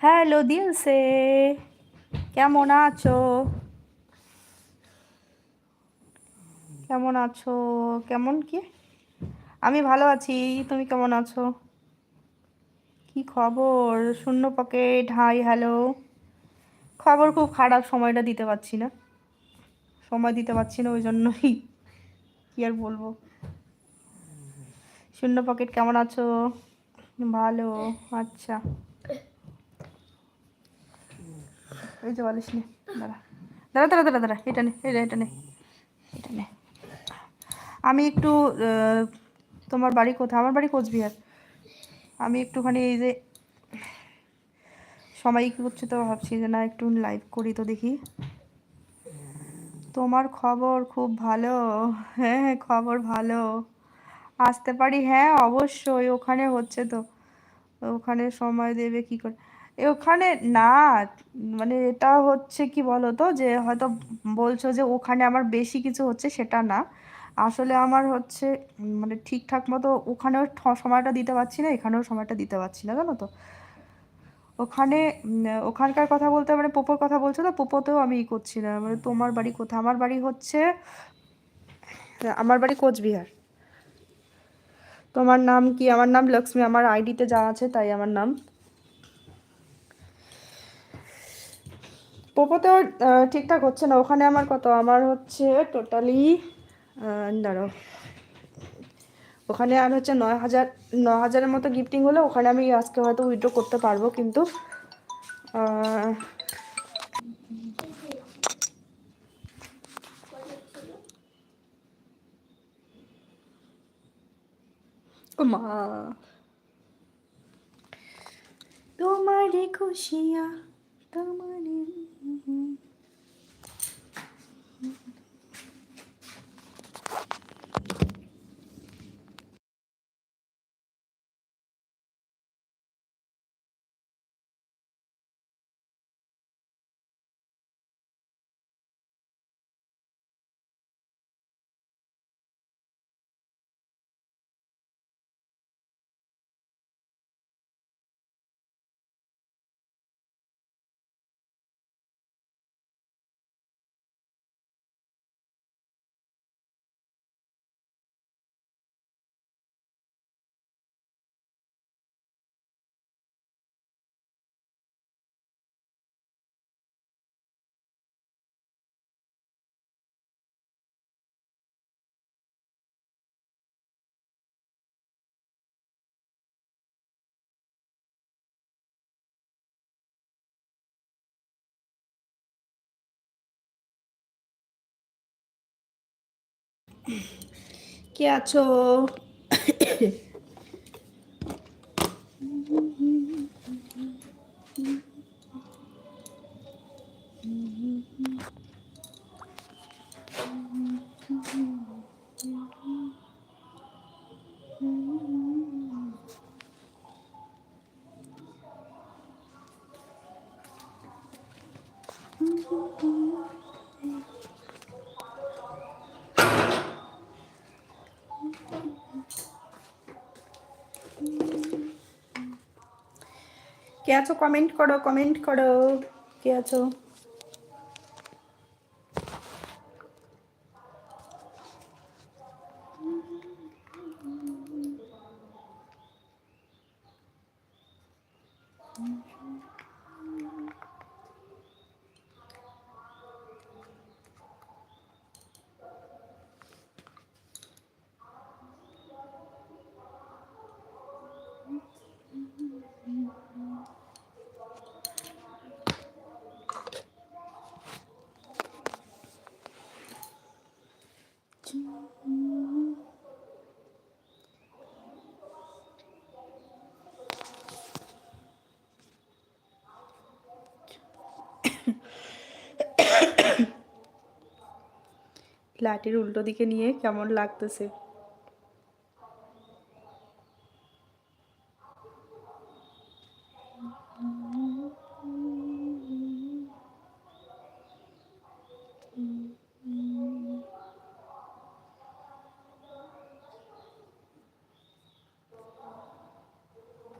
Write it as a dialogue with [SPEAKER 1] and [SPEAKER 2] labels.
[SPEAKER 1] Hello দিলসে, কেমন আছো? কেমন আছো? কেমন কি? আমি ভালো আছি, তুমি কেমন আছো? কি খবর? শূন্য পকেট, হাই, হ্যালো। খবর খুব খারাপ, সময়টা দিতে পারছি না। সময় দিতে পারছি না, ওই জন্যই। কি আর বলব? শূন্য পকেট কেমন আছো? ভালো আচ্ছা। এই যে বলিস নে, দাঁড়া। দাঁড়া দাঁড়া দাঁড়া এটা নে এটা এটা নে এটা নে। আমি একটু তোমার বাড়ি কোথায়? আমার বাড়ি কোচবিহার। আমি একটুখানি এই যে, সবাই কী করছে তো ভাবছি যে না, একটু লাইভ করি তো দেখি। তোমার খবর খুব ভালো। হ্যাঁ হ্যাঁ খবর ভালো। আসতে পারি? হ্যাঁ অবশ্যই, ওখানে হচ্ছে তো। ওখানে সময় দেবে কি করে? ওখানে না মানে এটা হচ্ছে কি বলো তো যে হয়তো বলছো যে ওখানে আমার বেশি কিছু হচ্ছে সেটা না। আসলে আমার হচ্ছে মানে ঠিকঠাক মতো ওখানেও সময়টা দিতে পারছি না, এখানেও সময়টা দিতে পারছি না, জানো তো। ওখানে ওখানকার কথা বলতে মানে পোপোর কথা বলছো তো, পোপোতেও আমি ই করছি না। মানে তোমার বাড়ি কোথায়? আমার বাড়ি হচ্ছে, আমার বাড়ি কোচবিহার। তোমার নাম কি? আমার নাম লক্ষ্মী, আমার আইডিতে যা আছে তাই আমার নাম। পোপোতেও ঠিকঠাক হচ্ছে না। ওখানে আমার কত? আমার হচ্ছে টোটালি দাঁড়াও। ওখানে আর হচ্ছে নয় হাজার ন হাজারের মতো গিফটিং হলে। ওখানে আমি আজকে হয়তো উইড্রো করতে পারব কিন্তু মা তোমারে খুশিয়া তোমারে কে আছো? কে আছো? কমেন্ট করো কমেন্ট করো। কে আছো? লাঠির উল্টো দিকে নিয়ে কেমন লাগতেছে?